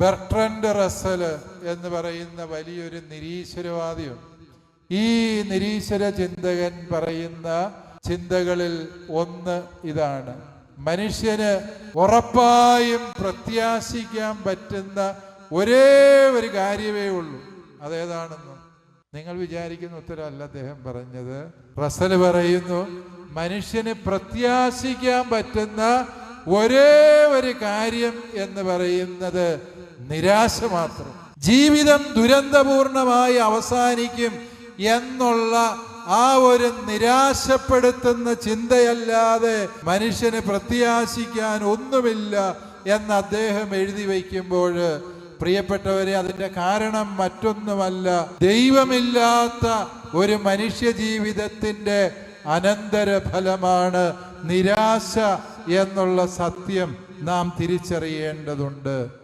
ബെർട്രൻഡ് Russell എന്ന് പറയുന്ന വലിയൊരു നിരീശ്വരവാദിയുണ്ട്. ഈ നിരീശ്വര ചിന്തകൻ പറയുന്ന ചിന്തകളിൽ ഒന്ന് ഇതാണ്. മനുഷ്യന് ഉറപ്പായും പ്രത്യാശിക്കാൻ പറ്റുന്ന ഒരേ ഒരു കാര്യമേ ഉള്ളൂ. അതേതാണെന്ന് നിങ്ങൾ വിചാരിക്കുന്ന ഉത്തരമല്ല അദ്ദേഹം പറഞ്ഞത്. റസൽ പറയുന്നു മനുഷ്യന് പ്രത്യാശിക്കാൻ പറ്റുന്ന ഒരേ ഒരു കാര്യം എന്ന് പറയുന്നത് നിരാശ മാത്രം. ജീവിതം ദുരന്തപൂർണമായി അവസാനിക്കും എന്നുള്ള ആ ഒരു നിരാശപ്പെടുത്തുന്ന ചിന്തയല്ലാതെ മനുഷ്യന് പ്രത്യാശിക്കാൻ ഒന്നുമില്ല എന്ന് അദ്ദേഹം എഴുതി വയ്ക്കുമ്പോൾ പ്രിയപ്പെട്ടവരെ അതിന്റെ കാരണം മറ്റൊന്നുമല്ല. ദൈവമില്ലാത്ത ഒരു മനുഷ്യ ജീവിതത്തിന്റെ അനന്തരഫലമാണ് നിരാശ എന്നുള്ള സത്യം നാം തിരിച്ചറിയേണ്ടതുണ്ട്.